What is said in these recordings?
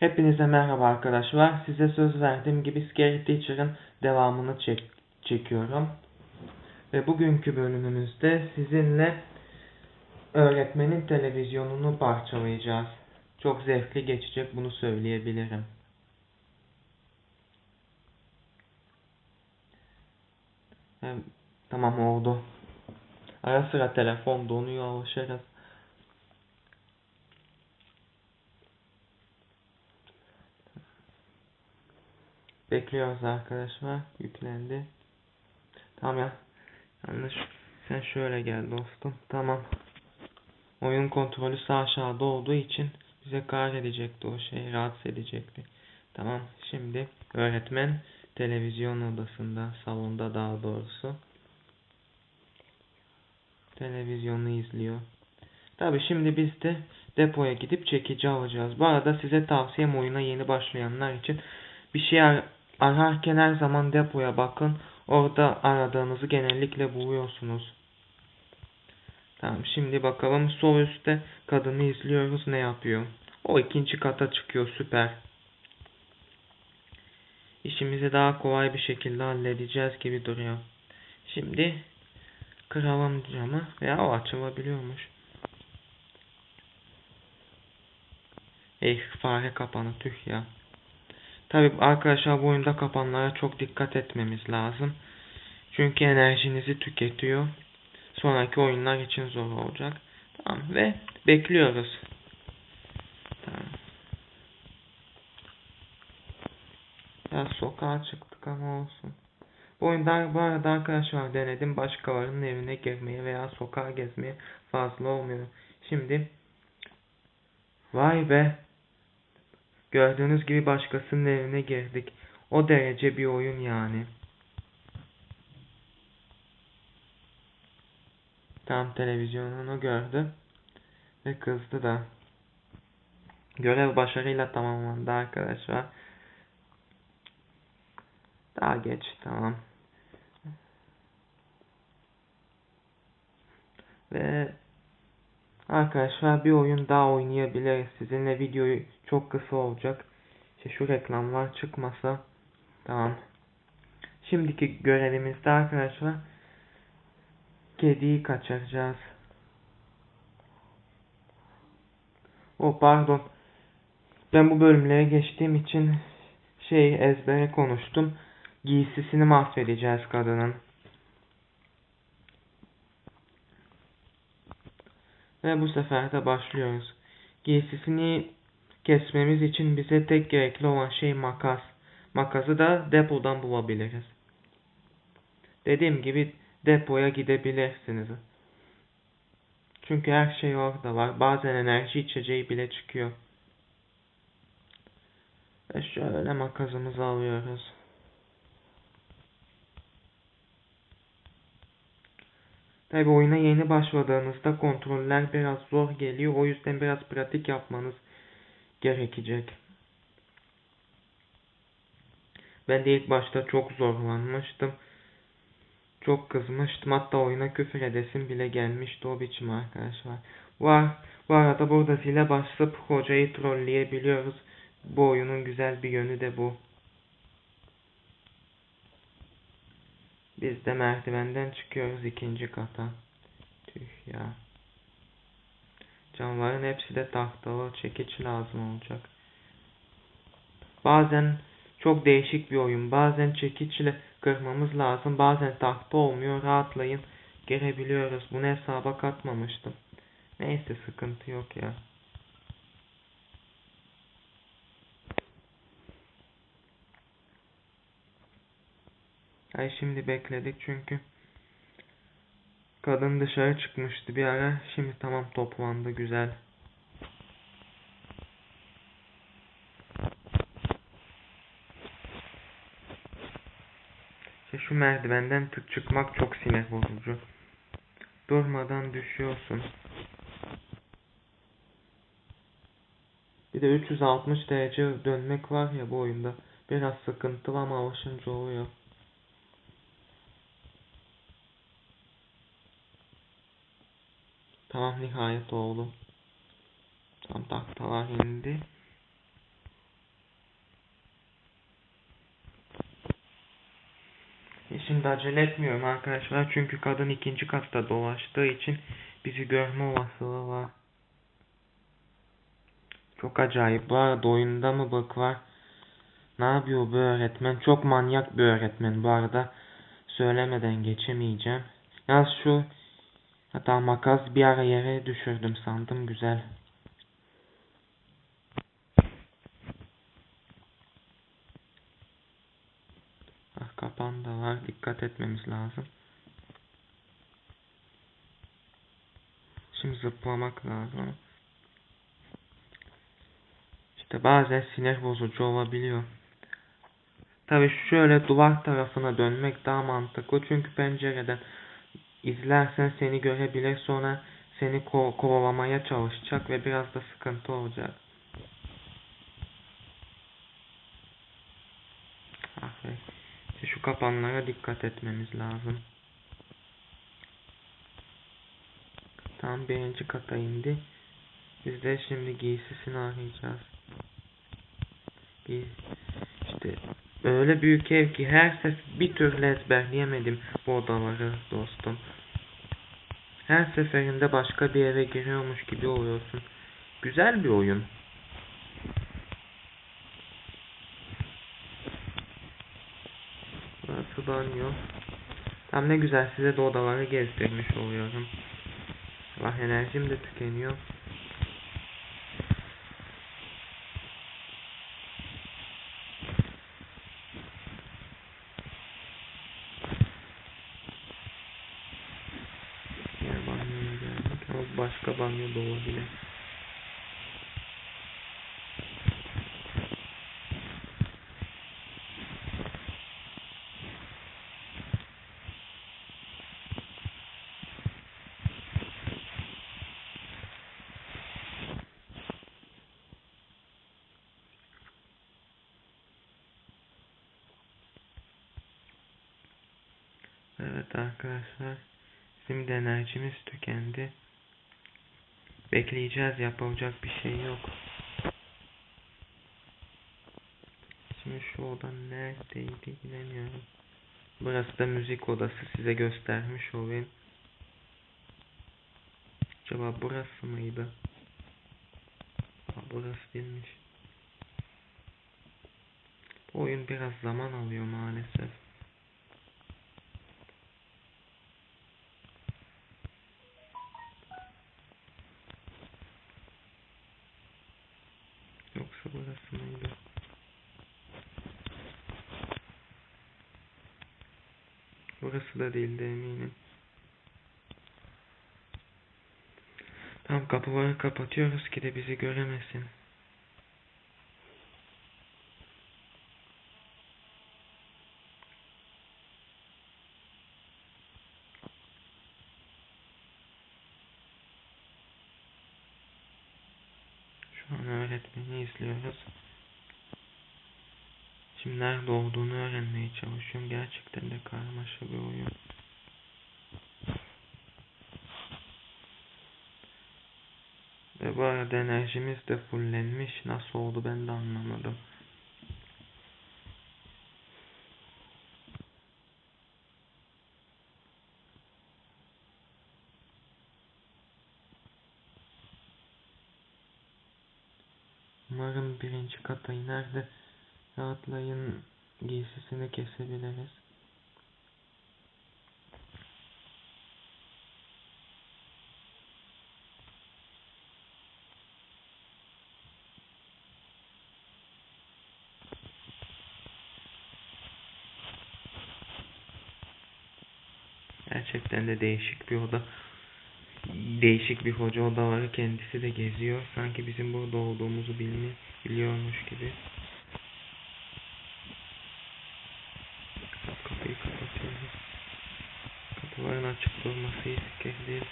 Hepinize merhaba arkadaşlar. Size söz verdiğim gibi Scary Teacher'ın devamını çek çekiyorum. Ve bugünkü bölümümüzde sizinle öğretmenin televizyonunu parçalayacağız. Çok zevkli geçecek bunu söyleyebilirim. Tamam oldu. Ara sıra telefon donuyor alışırız. Bekliyoruz arkadaşlar. Yüklendi. Tamam ya. Yanlış. Sen şöyle gel dostum. Tamam. Oyun kontrolü sağ aşağıda olduğu için bize kahredecekti o şey. Rahatsız edecekti. Tamam. Şimdi öğretmen televizyon odasında. Salonda daha doğrusu. Televizyonu izliyor. Tabi şimdi biz de depoya gidip çekici alacağız. Bu arada size tavsiyem oyuna yeni başlayanlar için bir şey ararken her zaman depoya bakın. Orada aradığınızı genellikle buluyorsunuz. Tamam şimdi bakalım sol üstte kadını izliyoruz ne yapıyor. O ikinci kata çıkıyor süper. İşimizi daha kolay bir şekilde halledeceğiz gibi duruyor. Şimdi kıralım camı veya o açılabiliyormuş. Eh fare kapanı tüh ya. Tabi arkadaşlar bu oyunda kapanlara çok dikkat etmemiz lazım. Çünkü enerjinizi tüketiyor. Sonraki oyunlar için zor olacak. Tamam ve bekliyoruz. Tamam. Ya sokağa çıktık ama olsun. Bu oyunda bu arada arkadaşlar denedim başkalarının evine girmeye veya sokağa gezmeye fazla olmuyor. Şimdi vay be Gördüğünüz gibi başkasının evine girdik. O derece bir oyun yani. Tam televizyonunu gördü. Ve kızdı da. Görev başarıyla tamamlandı arkadaşlar. Daha geç tamam. Ve Arkadaşlar bir oyun daha oynayabiliriz. Sizinle videoyu çok kısa olacak. İşte şu reklamlar çıkmasa. Tamam. Şimdiki görevimizde arkadaşlar kediyi kaçıracağız. O pardon. Ben bu bölümlere geçtiğim için şey ezbere konuştum. Giysisini mahvedeceğiz kadının. Ve bu sefer de başlıyoruz. Giysisini kesmemiz için bize tek gerekli olan şey makas. Makası da depodan bulabiliriz. Dediğim gibi depoya gidebilirsiniz. Çünkü her şey orada var. Bazen enerji içeceği bile çıkıyor. Ve şöyle makasımızı alıyoruz. Tabi oyuna yeni başladığınızda kontroller biraz zor geliyor. O yüzden biraz pratik yapmanız gerekecek. Ben de ilk başta çok zorlanmıştım. Çok kızmıştım. Hatta oyuna küfür edesim bile gelmişti o biçim arkadaşlar. Var. Bu arada burada zile basıp hocayı trolleyebiliyoruz. Bu oyunun güzel bir yönü de bu. Biz de merdivenden çıkıyoruz ikinci kata. Tüh ya. Camların hepsi de tahtalı. Çekiç lazım olacak. Bazen çok değişik bir oyun. Bazen çekiçle kırmamız lazım. Bazen tahta olmuyor. Rahatlayın. Girebiliyoruz. Bunu hesaba katmamıştım. Neyse sıkıntı yok ya. Ay şimdi bekledik çünkü kadın dışarı çıkmıştı bir ara. Şimdi tamam toplandı güzel. İşte şu merdivenden tık çıkmak çok sinir bozucu. Durmadan düşüyorsun. Bir de 360 derece dönmek var ya bu oyunda. Biraz sıkıntılı ama alışınca oluyor. Tamam nihayet oldu. Tam tahtalar indi. E şimdi acele etmiyorum arkadaşlar çünkü kadın ikinci katta dolaştığı için bizi görme olasılığı var. Çok acayip. Bu arada oyunda mı bak var? Ne yapıyor bu öğretmen? Çok manyak bir öğretmen bu arada. Söylemeden geçemeyeceğim. Yalnız şu hatta makas bir ara yere düşürdüm sandım. Güzel. Ah, kapan da var. Dikkat etmemiz lazım. Şimdi zıplamak lazım. İşte bazen sinir bozucu olabiliyor. Tabi şöyle duvar tarafına dönmek daha mantıklı. Çünkü pencereden izlersen seni görebilir sonra seni ko kovalamaya çalışacak ve biraz da sıkıntı olacak. İşte şu kapanlara dikkat etmemiz lazım. Tam birinci kata indi. Biz de şimdi giysisini arayacağız. Giy işte öyle büyük ev ki her ses bir türlü ezberleyemedim bu odaları dostum. Her seferinde başka bir eve giriyormuş gibi oluyorsun. Güzel bir oyun. Burası banyo. Tam ne güzel size de odaları gezdirmiş oluyorum. Vah enerjim de tükeniyor. Diğer banyoya geldik ama başka banyo da olabilir. Evet arkadaşlar. Bizim de enerjimiz tükendi. Bekleyeceğiz. Yapılacak bir şey yok. Şimdi şu oda neredeydi bilemiyorum. Burası da müzik odası. Size göstermiş olayım. Acaba burası mıydı? Aa, burası değilmiş. Bu oyun biraz zaman alıyor maalesef. Yoksa burası mıydı? Burası da değildi eminim. Tamam kapıları kapatıyoruz ki de bizi göremesin. Şu an öğretmeni izliyoruz. Şimdi nerede olduğunu öğrenmeye çalışıyorum. Gerçekten de karmaşa bir oyun. Ve bu arada enerjimiz de fullenmiş. Nasıl oldu ben de anlamadım. Umarım birinci kata iner de rahatlayın giysisini kesebiliriz. Gerçekten de değişik bir oda. Değişik bir hoca odaları kendisi de geziyor. Sanki bizim burada olduğumuzu bilmi biliyormuş gibi. Kapıyı kapatıyoruz. Kapıların açık durması iyi.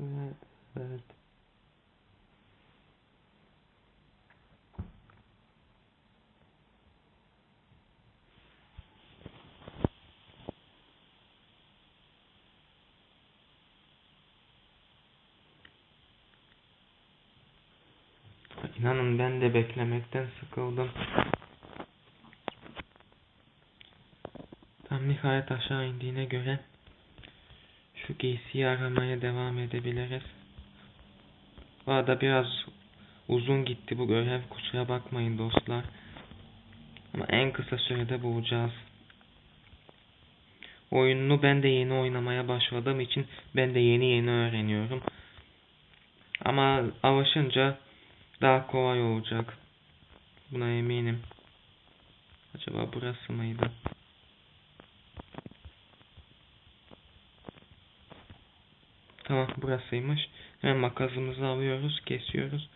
Evet, evet. İnanın ben de beklemekten sıkıldım. Tam nihayet aşağı indiğine göre şu giysiyi aramaya devam edebiliriz. Bu arada biraz uzun gitti bu görev. Kusura bakmayın dostlar. Ama en kısa sürede bulacağız. Oyununu ben de yeni oynamaya başladığım için ben de yeni yeni öğreniyorum. Ama alışınca daha kolay olacak. Buna eminim. Acaba burası mıydı? Tamam burasıymış. Hemen makasımızı alıyoruz, kesiyoruz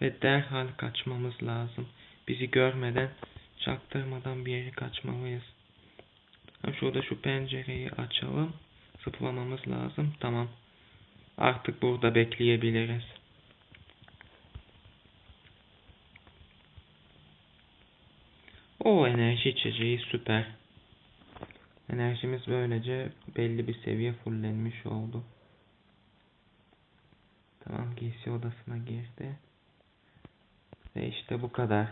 ve derhal kaçmamız lazım. Bizi görmeden, çaktırmadan bir yere kaçmalıyız. Şurada şu pencereyi açalım. Zıplamamız lazım. Tamam. Artık burada bekleyebiliriz. O enerji içeceği süper. Enerjimiz böylece belli bir seviye fullenmiş oldu. Tamam giysi odasına girdi. Ve işte bu kadar.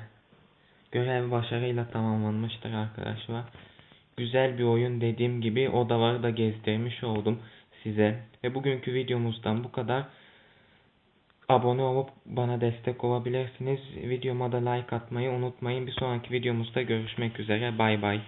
Görev başarıyla tamamlanmıştır arkadaşlar. Güzel bir oyun dediğim gibi odaları da gezdirmiş oldum size. Ve bugünkü videomuzdan bu kadar. Abone olup bana destek olabilirsiniz. Videoma da like atmayı unutmayın. Bir sonraki videomuzda görüşmek üzere. Bay bay.